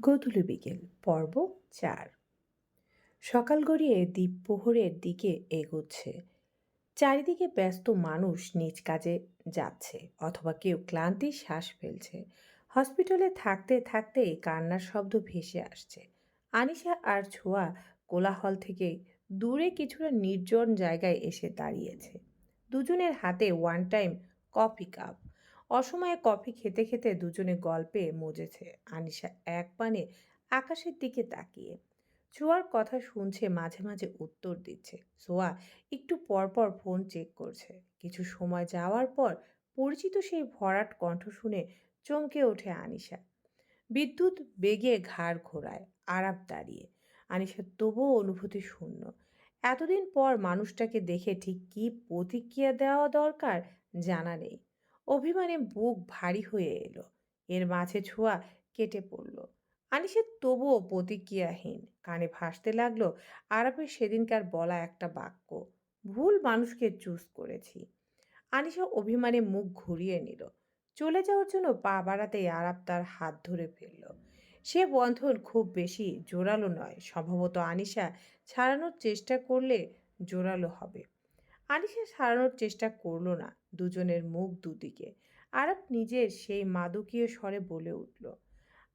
গোধূলি বিকেল, পর্ব চার। সকাল গড়িয়ে দ্বীপ প্রহরের দিকে এগোচ্ছে। চারিদিকে ব্যস্ত মানুষ নিজ কাজে যাচ্ছে অথবা কেউ ক্লান্তির শ্বাস ফেলছে। হসপিটালে থাকতে থাকতেই কান্নার শব্দ ভেসে আসছে। আনিশা আর ছোঁয়া কোলাহল থেকে দূরে কিছুটা নির্জন জায়গায় এসে দাঁড়িয়েছে। দুজনের হাতে ওয়ান টাইম কফি কাপ অসময়ে কফি খেতে খেতে দুজনে গল্পে মজেছে। আনিশা এক পানে আকাশের দিকে তাকিয়ে। ছোঁয়ার কথা শুনছে, মাঝে মাঝে উত্তর দিচ্ছে। সোয়া একটু পরপর ফোন চেক করছে। কিছু সময় যাওয়ার পর পরিচিত সেই ভরাট কণ্ঠ শুনে চমকে ওঠে আনিশা। বিদ্যুৎ বেগে ঘাড় ঘোরায়, আরাপ দাঁড়িয়ে। আনিশা তবুও অনুভূতি শূন্য। এতদিন পর মানুষটাকে দেখে ঠিক কী প্রতিক্রিয়া দেওয়া দরকার জানা নেই। অভিমানে বুক ভারী হয়ে এলো। এর মাঝে ছোঁয়া কেটে পড়ল। আনিসের তবুও প্রতিক্রিয়াহীন। কানে ভাসতে লাগল আরাপের সেদিনকার বলা একটা বাক্য, ভুল মানুষকে চুজ করেছি। আনিসা অভিমানে মুখ ঘুরিয়ে নিল। চলে যাওয়ার জন্য পা বাড়াতেই আরাপ তার হাত ধরে ফেলল। সে বন্ধন খুব বেশি জোরালো নয়। সম্ভবত আনিশা ছাড়ানোর চেষ্টা করলে জোরালো হবে। আনিশা সারানোর চেষ্টা করল না দুজনের মুখ দুদিকে। আরব নিজের সেই মাদকীয় স্বরে বলে উঠল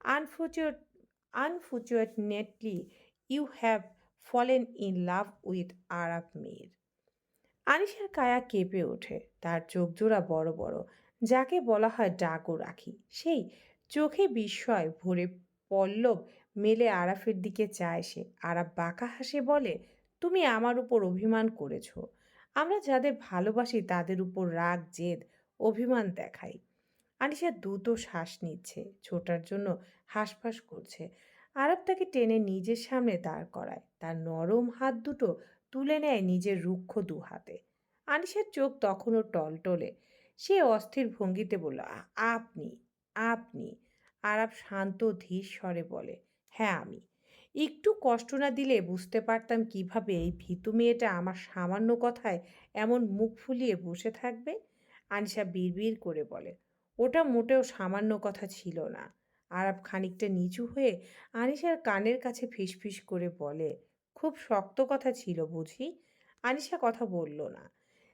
unfortunate unfortunately you have fallen in love with Arab Mir. আনিশার কায়া কেঁপে ওঠে, তার চোখ জোড়া বড় বড়, যাকে বলা হয় ডাকও রাখি সেই চোখে বিস্ময় ভরে পল্লব মেলে আরাফের দিকে চায় সে। আরাফ বাঁকা হাসে বলে, তুমি আমার উপর অভিমান করেছ। আমরা যাদের ভালোবাসি তাদের উপর রাগ, জেদ, অভিমান দেখাই। আনিশা দ্রুত শ্বাস নিচ্ছে, ছোটার জন্য হাঁসফাঁস করছে। আরব তাকে টেনে নিজের সামনে দাঁড় করায়। তার নরম হাত দুটো তুলে নেয় নিজের রুক্ষ দু হাতে। আনিশার চোখ তখনও টলটলে। সে অস্থির ভঙ্গিতে বলল আপনি আপনি। আরব শান্ত, ধীর স্বরে বলে হ্যাঁ আমি। একটু কষ্ট না দিলে বুঝতে পারতাম কীভাবে এই ভীতু মেয়েটা আমার সামান্য কথায় এমন মুখ ফুলিয়ে বসে থাকবে? আনিশা বিড়বিড় করে বলে। ওটা মোটেও সামান্য কথা ছিল না। আরব খানিকটা নিচু হয়ে আনিশার কানের কাছে ফিসফিস করে বলে, খুব শক্ত কথা ছিল বুঝি? আনিশা কথা বলল না।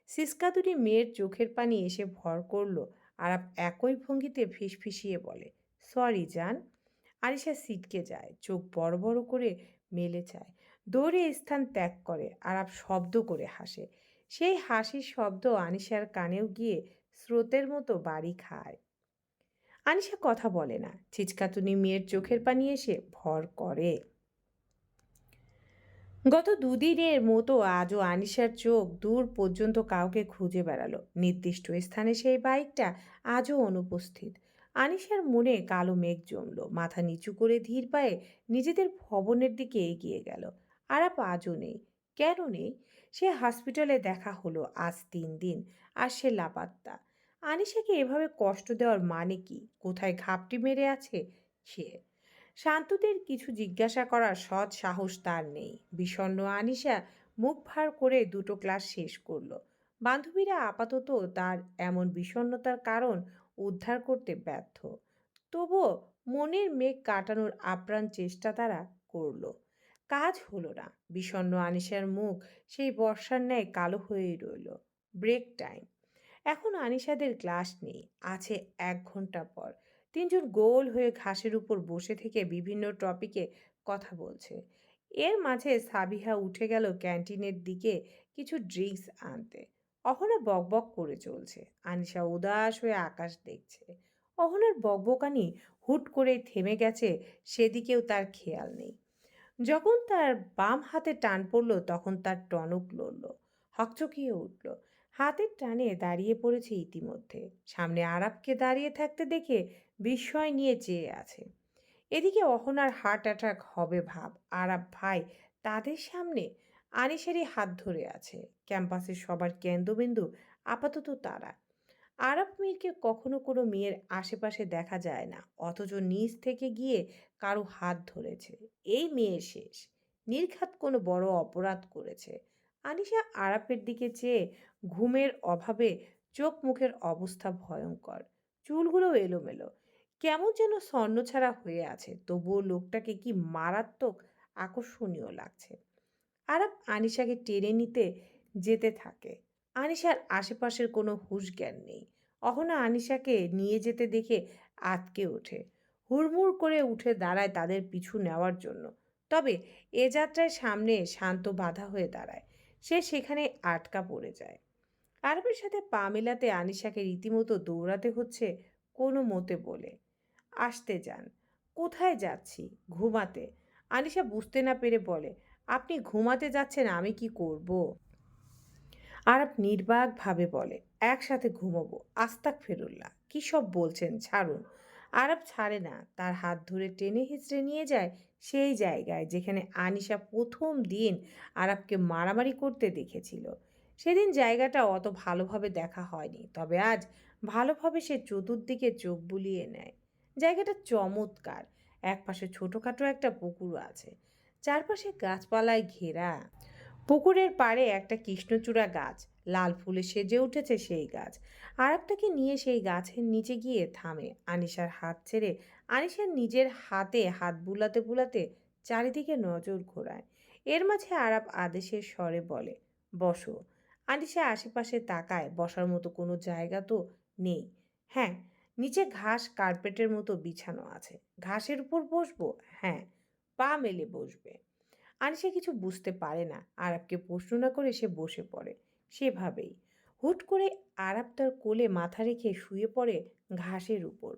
সিসকা দুটি মেয়ের চোখের পানি এসে ভর করল। আরব একই ভঙ্গিতে ফিসফিসিয়ে বলে, সরি জান। আনিশা সিটকে যায়, চোখ বড় বড় করে মেলে চায়। দৌড়ে স্থান ত্যাগ করে আরাপ শব্দ করে হাসে। সেই হাসির শব্দ আনিশার কানেও গিয়ে স্রোতের মতো বাড়ি খায়। আনিশা কথা বলে না, ছিচকাতুনি মেয়ের চোখের পানি এসে ভর করে। গত দুদিনের মতো আজও আনিশার চোখ দূর পর্যন্ত কাউকে খুঁজে বেড়ালো। নির্দিষ্ট স্থানে সেই বাইকটা আজও অনুপস্থিত। আনিশার মনে কালো মেঘ জমল। মাথা নিচু করে ধীর পায়ে নিজেদের ভবনের দিকে এগিয়ে গেল। আরাপ আজও নেই। কেন নেই? সে হসপিটালে দেখা হলো আজ তিন দিন, আর সে লাপাত্তা। আনিশাকে এভাবে কষ্ট দেওয়ার মানে কি? কোথায় ঘাপটি মেরে আছে সে? শান্তদের কিছু জিজ্ঞাসা করার সৎ সাহস তার নেই। বিষণ্ণ আনিশা মুখ ভার করে দুটো ক্লাস শেষ করল। বান্ধবীরা আপাতত তার এমন বিষণ্ণতার কারণ উদ্ধার করতে ব্যর্থ। তবুও মনের মেঘ কাটানোর আপ্রাণ চেষ্টা তারা করল। কাজ হলো না। বিষণ্ণ আনিশার মুখ সেই বর্ষার ন্যায় কালো হয়েই রইল। Break time. এখন আনিশাদের ক্লাস নেই। আছে এক ঘণ্টা পর। তিনজন গোল হয়ে ঘাসের উপর বসে থেকে বিভিন্ন টপিকে কথা বলছে। এর মাঝে সাবিহা উঠে গেল ক্যান্টিনের দিকে কিছু ড্রিঙ্কস আনতে। অহনা বকবক করে চলছে। আনিশা উদাস হয়ে আকাশ দেখছে। অহনার বকবকানি হুট করে থেমে গেছে, সেদিকেও তার খেয়াল নেই। যখন তার বাম হাতে টান পড়ল, তখন তার টনক লড়ল, হকচকিয়ে উঠল। হাতের টানে দাঁড়িয়ে পড়েছে ইতিমধ্যে। সামনে আরাবকে দাঁড়িয়ে থাকতে দেখে বিস্ময় নিয়ে চেয়ে আছে। এদিকে অহনার হার্ট অ্যাটাক হবে ভাব। আরাব ভাই, তাদের সামনে আনিসেরই হাত ধরে আছে। ক্যাম্পাসের সবার কেন্দ্রবিন্দু আপাতত তারা। আরব মীরকে কখনো কোনো মেয়ের আশেপাশে দেখা যায় না, অথচ নিজ থেকে গিয়ে কারও হাত ধরেছে। এই মেয়ে শেষ। নির্ঘাত কোনো বড় অপরাধ করেছে। আনিশা আরাপের দিকে চেয়ে ঘুমের অভাবে চোখ মুখের অবস্থা ভয়ঙ্কর। চুলগুলো এলোমেলো। কেমন যেন ছন্নছাড়া হয়ে আছে, তবুও লোকটাকে কি মারাত্মক আকর্ষণীয় লাগছে। আরাপ আনিশাকে টেনে নিতে যেতে থাকে। আনিশার আশেপাশের কোনো হুশ জ্ঞান নেই। অহনা আনিশাকে নিয়ে যেতে দেখে আতকে ওঠে। হুড়মুড় করে উঠে দাঁড়ায় তাদের পিছু নেওয়ার জন্য। তবে এ যাত্রায় সামনে শান্ত বাধা হয়ে দাঁড়ায়। সে সেখানে আটকা পড়ে যায়। আরবের সাথে পা মেলাতে আনিশাকে রীতিমতো দৌড়াতে হচ্ছে কোনো মতে বলে। আসতে যান। কোথায় যাচ্ছি? ঘুমাতে। আনিশা বুঝতে না পেরে বলে আপনি ঘুমাতে যাচ্ছেন, আমি কি করব? আরব নির্বাকভাবে বলে, একসাথে ঘুমাবো। আস্তাক ফেরুল্লাহ, কী সব বলছেন? ছাড়ুন। আরব ছাড়ে না, তার হাত ধরে টেনে হিঁচড়ে নিয়ে যায় সেই জায়গায় যেখানে আনিশা প্রথম দিন আরবকে মারামারি করতে দেখেছিল। সেদিন জায়গাটা অত ভালোভাবে দেখা হয়নি, তবে আজ ভালোভাবে সে চতুর্দিকে চোখ বুলিয়ে নেয়। জায়গাটা চমৎকার, একপাশে ছোটোখাটো একটা পুকুর আছে। চারপাশে গাছপালায় ঘেরা। পুকুরের পাড়ে একটা কৃষ্ণচূড়া গাছ। লাল ফুলে সেজে উঠেছে সেই গাছ। আরেকটাকে নিয়ে সেই গাছের নিচে গিয়ে থামে। আনিশার হাত ছেড়ে আনিশার নিজের হাতে হাত বুলাতে বুলাতে চারিদিকে নজর ঘোরায়। এর মাঝে আরাব আদেশের স্বরে বলে, বসো। আনিশা আশেপাশে তাকায়, বসার মতো কোনো জায়গা তো নেই। হ্যাঁ নিচে ঘাস, কার্পেটের মতো বিছানো আছে। ঘাসের উপর বসবো? হ্যাঁ। পা মেলে বসবে। আনিশা কিছু বুঝতে পারে না। আরাবকে প্রশ্ন না করে সে বসে পড়ে। সেভাবেই। হুট করে আরাব তার কোলে মাথা রেখে শুয়ে পড়ে ঘাসের উপর।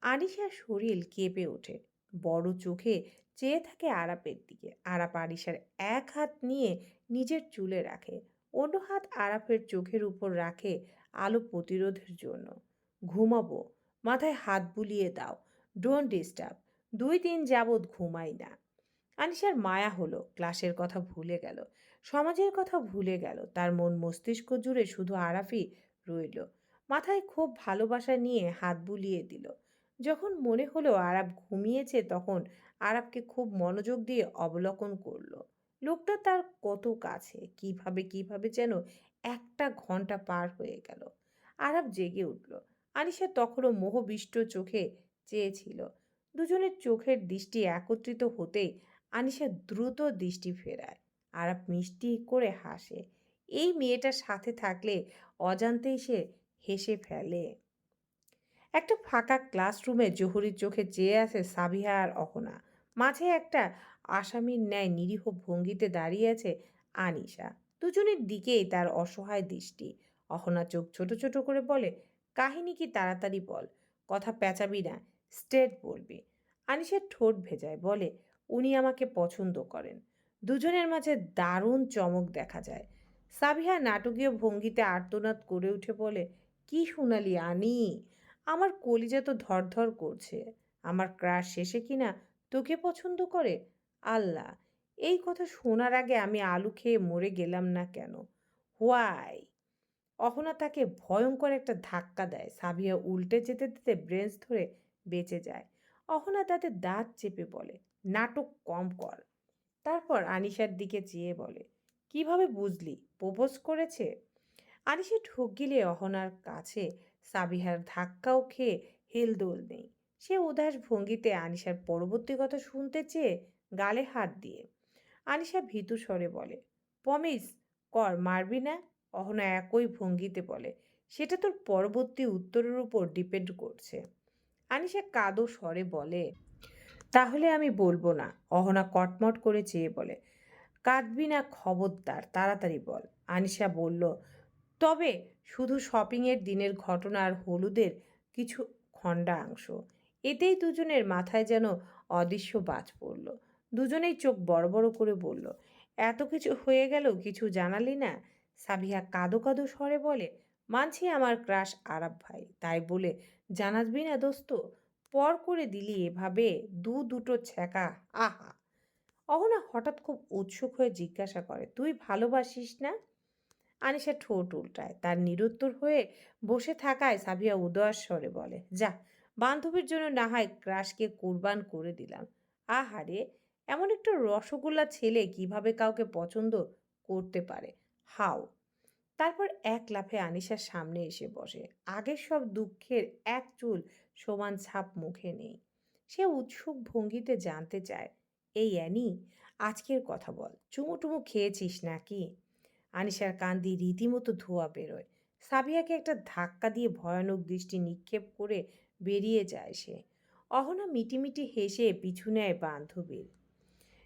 আনিশার শরীর কেঁপে ওঠে। বড় চোখে চেয়ে থাকে আরাপের দিকে। আরাপ আনিশার এক হাত নিয়ে নিজের চুলে রাখে। অন্য হাত আরাপের চোখের উপর রাখে আলো প্রতিরোধের জন্য। ঘুমাবো। মাথায় হাত বুলিয়ে দাও। Don't disturb. দুই দিন যাবৎ ঘুমাই না। আনিশার মায়া হলো, ক্লাসের কথা ভুলে গেল, সমাজের কথা ভুলে গেল, তার মন মস্তিষ্ক জুড়ে শুধু আরাফি রইল। মাথায় খুব ভালোবাসা নিয়ে হাত বুলিয়ে দিল। যখন মনে হলো আরাব ঘুমিয়েছে, তখন আরাবকে খুব মনোযোগ দিয়ে অবলোকন করল, লোকটা তার কত কাছে, কীভাবে কীভাবে যেন একটা ঘণ্টা পার হয়ে গেল। আরাব জেগে উঠল। আনিশা তখনও মোহবিষ্ট চোখে চেয়েছিল। দুজনের চোখের দৃষ্টি একত্রিত হতেই আনিশা দ্রুত দৃষ্টি ফেরায়। আরাপ মিষ্টি করে হাসে। এই মেয়েটার সাথে থাকলে অজান্তেই সে হেসে ফেলে। একটা ফাঁকা ক্লাসরুমে জহুরির চোখে চেয়ে আছে সাবিহা আর অহনা। মাঝে একটা আসামির ন্যায় নিরীহ ভঙ্গিতে দাঁড়িয়ে আছে আনিশা। দুজনের দিকেই তার অসহায় দৃষ্টি। অহনা চোখ ছোট ছোট করে বলে, কাহিনী কি তাড়াতাড়ি বল। কথা পেঁচাবি না স্ট্রেট বলবি। আনিশার ঠোঁট ভেজায় বলে উনি আমাকে পছন্দ করেন। দুজনের মাঝে দারুণ চমক দেখা যায়। সাবিহা নাটকীয় ভঙ্গিতে আর্তনাদ করে উঠে বলে, কি শোনালি আনি, আমার কলিজা তো ধরধর করছে, আমার ক্রাশ শেষে কিনা তোকে পছন্দ করে? আল্লাহ, এই কথা শোনার আগে আমি আলু খেয়ে মরে গেলাম না কেন? হোয়াই? অহনা তাকে ভয়ঙ্কর একটা ধাক্কা দেয়। সাবিয়া উল্টে যেতে যেতে ব্রেঞ্চ ধরে বেঁচে যায়। অহনা তাতে দাঁত চেপে বলে নাটক কম কর। তারপর আনিশার দিকে চেয়ে বলে, কীভাবে বুঝলি? প্রপোজ করেছে? আনিশা ঢোক গিলে অহনার কাছে সাবিহার ধাক্কাও খেয়ে হেলদোল নেই। সে উদাস ভঙ্গিতে আনিশার পরবর্তী কথা শুনতে চেয়ে গালে হাত দিয়ে। আনিশা ভীতু স্বরে বলে পমিস কর, মারবি না? অহনা একই ভঙ্গিতে বলে, সেটা তোর পরবর্তী উত্তরের উপর ডিপেন্ড করছে। আনিশা কাদো স্বরে বলে তাহলে আমি বলব না। অহনা কটমট করে চেয়ে বলে, কাঁদবি না খবরদার, তাড়াতাড়ি বল। আনিশা বলল, তবে শুধু শপিংয়ের দিনের ঘটনা আর হলুদের কিছু খণ্ডাংশ। এতেই দুজনের মাথায় যেন অদৃশ্য বাজ পড়ল। দুজনেই চোখ বড় বড় করে বলল, এত কিছু হয়ে গেল, কিছু জানালি না? সাবিহা কাদো কাদো স্বরে বলে, মানছি আমার ক্রাশ আরাব ভাই। তাই বলে, জানাবি না দোস্ত পর করে দিলি এভাবে দু দুটো ছ্যাঁকা, আহা। অহনা হঠাৎ খুব উৎসুক হয়ে জিজ্ঞাসা করে, তুই ভালোবাসিস না? আনিশা ঠোঁট উল্টায়, তার নিরুত্তর হয়ে বসে থাকায় সাবিয়া উদয়ার স্বরে বলে, যা, বান্ধবীর জন্য না হয় ক্রাশকে কুরবান করে দিলাম। আহারে এমন একটা রসগোল্লা ছেলে কীভাবে কাউকে পছন্দ করতে পারে? হাও! তারপর এক লাফে আনিশার সামনে এসে বসে, আগের সব দুঃখের এক চুল সমান ছাপ মুখে নেই। সে উৎসুক ভঙ্গিতে জানতে চায়, এই অ্যানি, আজকের কথা বল, চুমু টুমু খেয়েছিস নাকি? আনিশার কান দিয়ে রীতিমতো ধোয়া বেরোয়। সাবিয়াকে একটা ধাক্কা দিয়ে ভয়ানক দৃষ্টি নিক্ষেপ করে বেরিয়ে যায় সে। অহনা মিটিমিটি হেসে পিছু নেয় বান্ধবীর।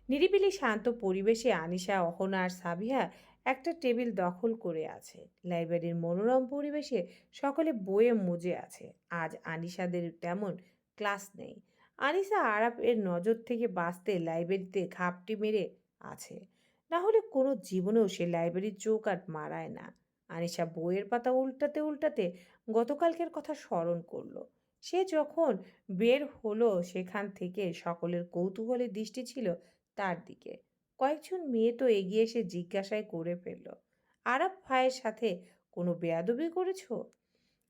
নিরিবিলি শান্ত পরিবেশে আনিশা, অহনা আর সাবিহা একটা টেবিল দখল করে আছে। লাইব্রেরির মনোরম পরিবেশে সকলে বইয়ে মজে আছে। আজ আনিশাদের তেমন ক্লাস নেই। আনিসা আরাফের নজর থেকে বাঁচতে লাইব্রেরিতে ঘাপটি মেরে আছে। না হলে কোনো জীবনেও সে লাইব্রেরির চৌকাট মারায় না। আনিশা বইয়ের পাতা উল্টাতে উল্টাতে গতকালকের কথা স্মরণ করল। সে যখন বের হলো, সেখান থেকে সকলের কৌতূহলের দৃষ্টি ছিল তার দিকে। কয়েকজন মেয়ে তো এগিয়ে এসে জিজ্ঞাসায় করে ফেলল, আরাফ ভাইয়ের সাথে কোনো বেয়াদবি করেছ?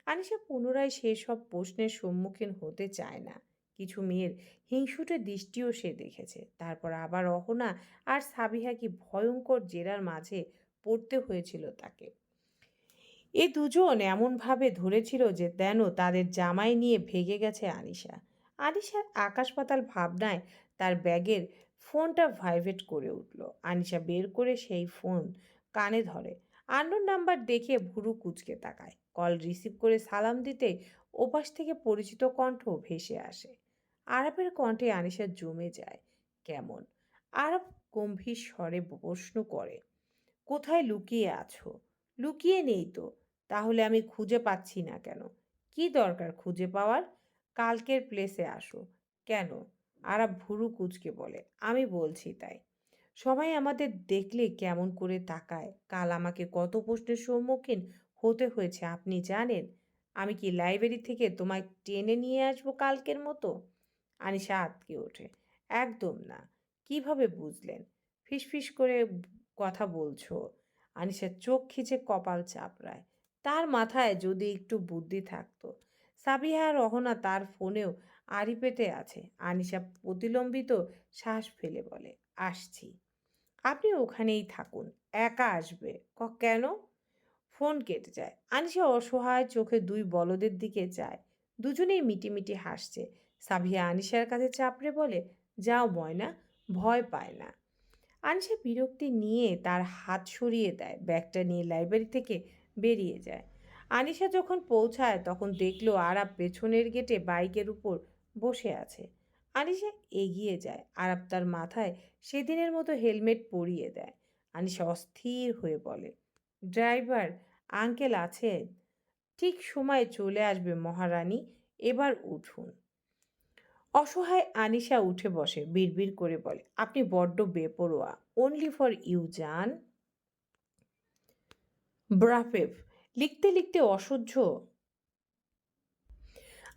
আনিশা পুনরায় সেসব প্রশ্নের সম্মুখীন হতে চায় না। কিছু মেয়ের হিংসুটে দৃষ্টিও সে দেখেছে। তারপর আবার অহনা আর সাবিহা কি ভয়ঙ্কর জেরার মাঝে পড়তে হয়েছিল তাকে। এ দুজন এমনভাবে ধরেছিল যে যেন তাদের জামাই নিয়ে ভেগে গেছে আনিশা। আনিশার আকাশ পাতাল ভাবনায় তার ব্যাগের ফোনটা ভাইব্রেট করে উঠল। আনিশা বের করে সেই ফোন কানে ধরে। আন্নোর নাম্বার দেখে ভুরু কুচকে তাকায়। কল রিসিভ করে সালাম দিতে ওপাশ থেকে পরিচিত কণ্ঠ ভেসে আসে। আরবের কণ্ঠে আনিশা জমে যায়। কেমন? আরব গম্ভীর স্বরে প্রশ্ন করে, কোথায় লুকিয়ে আছো? লুকিয়ে নেই তো। তাহলে আমি খুঁজে পাচ্ছি না কেন? কি দরকার খুঁজে পাওয়ার? কালকের প্লেসে আসো। কেন? আরাব ভুরু কুচকে বলে, আমি বলছি তাই। সবাই আমাদের দেখলে কেমন করে তাকায়। কাল আমাকে কত প্রশ্নের সম্মুখীন হতে হয়েছে, আপনি জানেন? আমি কি লাইব্রেরি থেকে তোমায় টেনে নিয়ে আসব কালকের মতো? আনিশা আতকে ওঠে, একদম না। কীভাবে বুঝলেন? ফিসফিস করে কথা বলছো? আনিশার চোখ খিচে কপাল চাপড়ায়, তার মাথায় যদি একটু বুদ্ধি থাকতো। সাবিহা রহনা তার ফোনেও আড়ি পেতে আছে। আনিশা প্রতিলম্বিত শ্বাস ফেলে বলে, আসছি। আপনি ওখানেই থাকুন। একা আসবে। ক, কেন? ফোন কেটে যায়। আনিশা অসহায় চোখে দুই বলদের দিকে যায়। দুজনেই মিটিমিটি হাসছে। সাবিয়া আনিশার কাছে চাপড়ে বলে, যাও ময়না, ভয় পায় না। আনিশা বিরক্তি নিয়ে তার হাত সরিয়ে দেয়। ব্যাগটা নিয়ে লাইব্রেরি থেকে বেরিয়ে যায়। আনিশা যখন পৌঁছায়, তখন দেখল আরাব পেছনের গেটে বাইকের উপর বসে আছে। আনিশা এগিয়ে যায় আরাব তার মাথায় সেদিনের মতো হেলমেট পরিয়ে দেয়। আনিশা অস্থির হয়ে বলে, ড্রাইভার, আঙ্কেল আছেন? ঠিক সময়ে চলে আসবে মহারানী, এবার উঠুন। অসহায় আনিশা উঠে বসে, বিড়বিড় করে বলে, আপনি বড্ড বেপরোয়া অনলি ফর ইউ জান। ব্রাফেভ লিখতে লিখতে অসহ্য?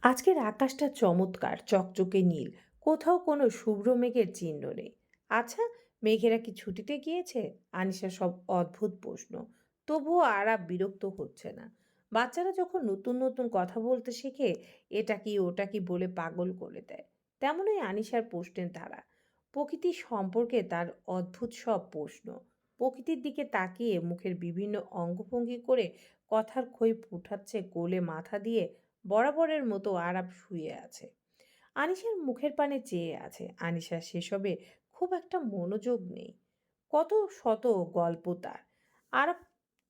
আজকের আকাশটা চমৎকার, চকচকে নীল। কোথাও কোনো শুভ্র মেঘের চিহ্ন নেই। আচ্ছা মেঘেরা কি ছুটিতে গিয়েছে? আনিশা সব অদ্ভুত প্রশ্ন। তবুও আরাব বিরক্ত হচ্ছে না। বাচ্চারা যখন নতুন নতুন কথা বলতে শেখে, এটা কি ওটা কি বলে পাগল করে দেয়? তেমনই আনিশার প্রশ্নের তারা প্রকৃতি সম্পর্কে তার অদ্ভুত সব প্রশ্ন। প্রকৃতির দিকে তাকিয়ে মুখের বিভিন্ন অঙ্গভঙ্গি করে কথার খই ফুটাচ্ছে কোলে মাথা দিয়ে বরাবরের মতো আরাপ শুয়ে আছে। আনিশার মুখের পানে চেয়ে আছে। আনিশার সেসবে খুব একটা মনোযোগ নেই। কত শত গল্প তার। আরাপ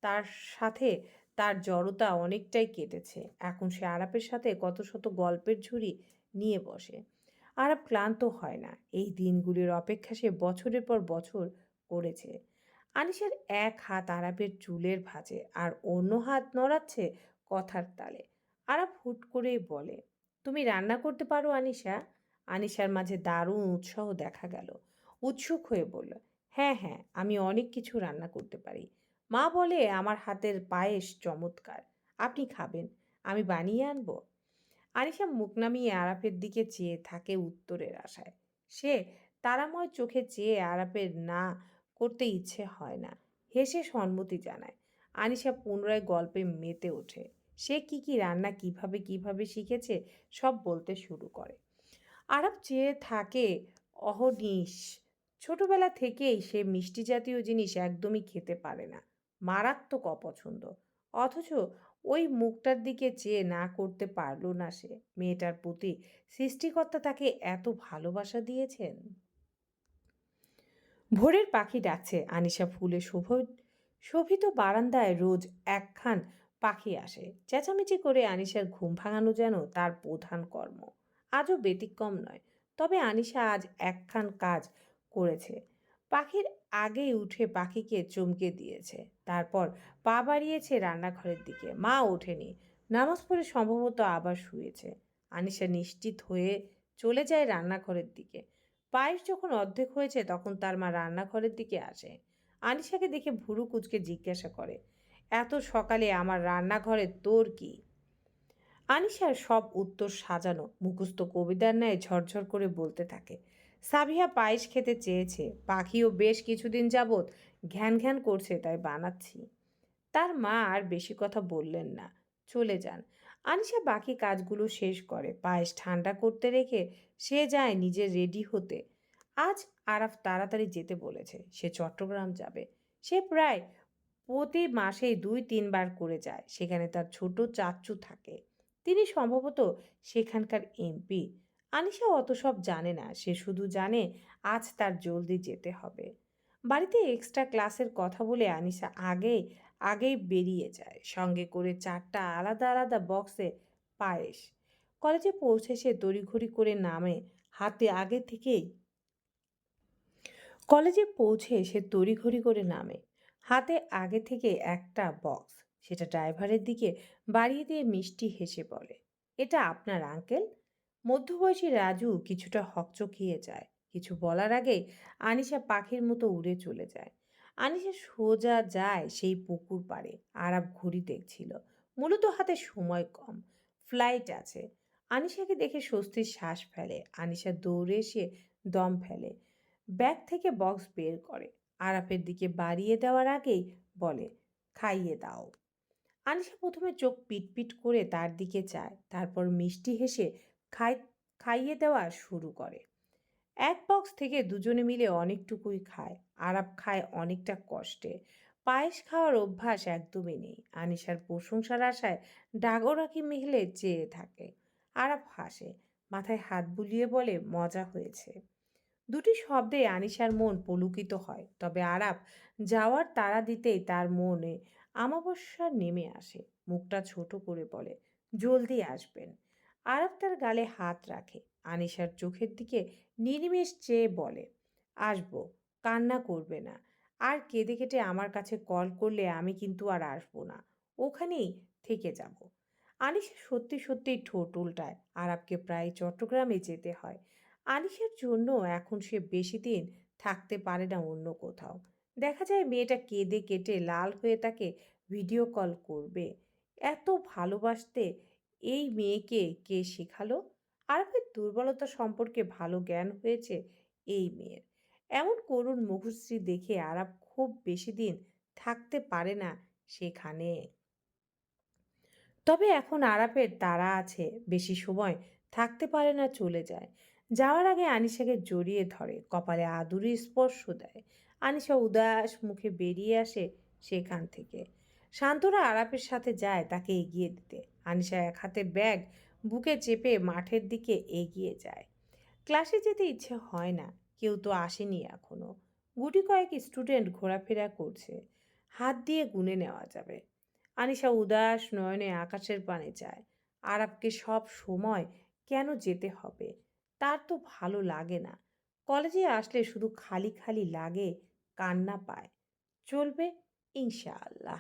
তার সাথে তার জড়তা অনেকটাই কেটেছে। এখন সে আরাপের সাথে কত শত গল্পের ঝুড়ি নিয়ে বসে। আরাপ ক্লান্ত হয় না। এই দিনগুলির অপেক্ষা সে বছরের পর বছর করেছে। আনিশার এক হাত আরাপের চুলের ভাঁজে আর অন্য হাত নড়াচ্ছে কথার তালে। আরাপ হুট করেই বলে, তুমি রান্না করতে পারো, আনিশা? আনিশার মাঝে দারুণ উৎসাহ দেখা গেল। উৎসুক হয়ে বলল হ্যাঁ হ্যাঁ আমি অনেক কিছু রান্না করতে পারি। মা বলে, আমার হাতের পায়েস চমৎকার, আপনি খাবেন, আমি বানিয়ে আনব। আনিশা মুখ নামিয়ে আরাফের দিকে চেয়ে থাকে উত্তরের আশায়। সে তারাময় চোখে চেয়ে আরাফের না করতে ইচ্ছে হয় না, হেসে সম্মতি জানায়। আনিশা পুনরায় গল্পে মেতে ওঠে। সে কি কি রান্না কীভাবে কীভাবে শিখেছে সব বলতে শুরু করে। আরব চেয়ে থাকে অহনিশ, ছোটবেলা থেকেই সে মিষ্টি জাতীয় জিনিস একদমই খেতে পারে না, মারাত্মক অপছন্দ। অথচ ওই মুখটার দিকে চেয়ে না করতে পারল না সে। মেয়েটার প্রতি সৃষ্টিকর্তা তাকে এত ভালোবাসা দিয়েছেন? ভোরের পাখি ডাকছে আনিশা ফুলে শোভ, শোভিত বারান্দায় রোজ একখান পাখি আসে। চেঁচামেচি করে আনিশার ঘুম ভাঙানো যেন তার প্রধান কর্ম। আজও ব্যতিক্রম নয়, তবে আনিশা আজ একখান কাজ করেছে। পাখির আগেই উঠে পাখিকে চমকে দিয়েছে। তারপর পা বাড়িয়েছে রান্নাঘরের দিকে। মা ওঠেনি। নামাজ পড়ে সম্ভবত আবার শুয়েছে। আনিশা নিশ্চিত হয়ে চলে যায় রান্নাঘরের দিকে। পায়েস যখন অর্ধেক হয়েছে তখন তার মা রান্নাঘরের দিকে আসে। আনিশাকে দেখে ভুরু কুচকে জিজ্ঞাসা করে এত সকালে আমার রান্নাঘরে তোর কি? আনিশার সব উত্তর সাজানো, মুখস্থ কবিতার ন্যায় ঝরঝর করে বলতে থাকে। সাবিহা পায়েস খেতে চেয়েছে, পাখিও বেশ কিছুদিন যাবৎ ঘ্যান ঘ্যান করছে, তাই বানাচ্ছি। তার মা আর বেশি কথা বললেন না, চলে যান। আনিশা বাকি কাজগুলো শেষ করে, পায়েস ঠান্ডা করতে রেখে সে যায় নিজে রেডি হতে। আজ আরাফ তাড়াতাড়ি যেতে বলেছে, সে চট্টগ্রাম যাবে। সে প্রায় প্রতি মাসেই দুই তিনবার করে যায়। সেখানে তার ছোট চাচ্চু থাকে। তিনি সম্ভবত সেখানকার এমপি। আনিশা অত সব জানে না। সে শুধু জানে আজ তার জলদি যেতে হবে। বাড়িতে এক্সট্রা ক্লাসের কথা বলে আনিশা আগে, আগেই বেরিয়ে যায়। সঙ্গে করে চারটা আলাদা আলাদা বক্সে পায়েস। কলেজে পৌঁছে সে তড়িঘড়ি করে নামে হাতে আগে থেকেই। কলেজে পৌঁছে সে তড়িঘড়ি করে নামে। হাতে আগে থেকে একটা বক্স, সেটা ড্রাইভারের দিকে বাড়িয়ে দিয়ে মিষ্টি হেসে বলে, এটা আপনার আঙ্কেল? মধ্যবয়সী রাজু কিছুটা হকচকিয়ে যায়। কিছু বলার আগেই আনিশা পাখির মতো উড়ে চলে যায়। আনিশা সোজা যায় সেই পুকুর পাড়ে আরাব ঘড়ি দেখছিল। মূলত হাতে সময় কম ফ্লাইট আছে। আনিশাকে দেখে স্বস্তির শ্বাস ফেলে। আনিশা দৌড়ে এসে দম ফেলে, ব্যাগ থেকে বক্স বের করে। আরাফের দিকে বাড়িয়ে দেওয়ার আগেই বলে, খাইয়ে দাও। আনিশা প্রথমে চোখ পিটপিট করে তার দিকে চায় তারপর মিষ্টি হেসে খাই, খাইয়ে দেওয়া শুরু করে। এক বক্স থেকে দুজনে মিলে অনেকটুকুই খায় আরাপ খায় অনেকটা কষ্টে। পায়েস খাওয়ার অভ্যাস একদমই নেই। আনিশার প্রশংসার আশায় ডাগরাকি মিহলে চেয়ে থাকে। আরাপ হাসে, মাথায় হাত বুলিয়ে বলে, মজা হয়েছে। দুটি শব্দে আনিশার মন পলুকিত হয়, তবে আরাপ যাওয়ার তাড়া দিতেই তার মনে আমাবস্যা নেমে আসে। মুখটা ছোট করে বলে, জলদি আসবেন। আরাপ তার গালে হাত রাখে। আনিশার চোখের দিকে নির্নিমেষ চেয়ে বলে, আসব, কান্না করবে না। আর কেঁদে কেটে আমার কাছে কল করলে আমি কিন্তু আর আসব না। ওখানেই থেকে যাব। আনিশা সত্যি সত্যিই ঠোঁট উল্টায়। আরাবকে প্রায় চট্টগ্রামে যেতে হয়। আনিশার জন্য এখন সে বেশি দিন থাকতে পারে না অন্য কোথাও। দেখা যায় মেয়েটা কেঁদে কেটে লাল হয়ে তাকে ভিডিও কল করবে। এত ভালোবাসতে এই মেয়েকে কে শেখালো? আরবের দুর্বলতা সম্পর্কে ভালো জ্ঞান হয়েছে এই মেয়ের। এমন করুণ মুখশ্রী দেখে আরব খুব বেশি দিন থাকতে পারে না সেখানে। তবে এখন আরাপের তারা আছে, বেশি সময় থাকতে পারে না, চলে যায়। যাওয়ার আগে আনিশাকে জড়িয়ে ধরে, কপালে আদুরি স্পর্শ দেয়। আনিশা উদাস মুখে বেরিয়ে আসে সেখান থেকে। শান্তরা আরাপের সাথে যায় তাকে এগিয়ে দিতে। আনিশা এক হাতে ব্যাগ বুকে চেপে মাঠের দিকে এগিয়ে যায়। ক্লাসে যেতে ইচ্ছে হয় না, কেউ তো আসেনি এখনও গুটি কয়েক স্টুডেন্ট ঘোরাফেরা করছে, হাত দিয়ে গুনে নেওয়া যাবে। আনিশা উদাস নয়নে আকাশের পানে যায়। আরাবকে সব সময় কেন যেতে হবে? তার তো ভালো লাগে না। কলেজে আসলে শুধু খালি খালি লাগে, কান্না পায়। চলবে ইনশাআল্লাহ।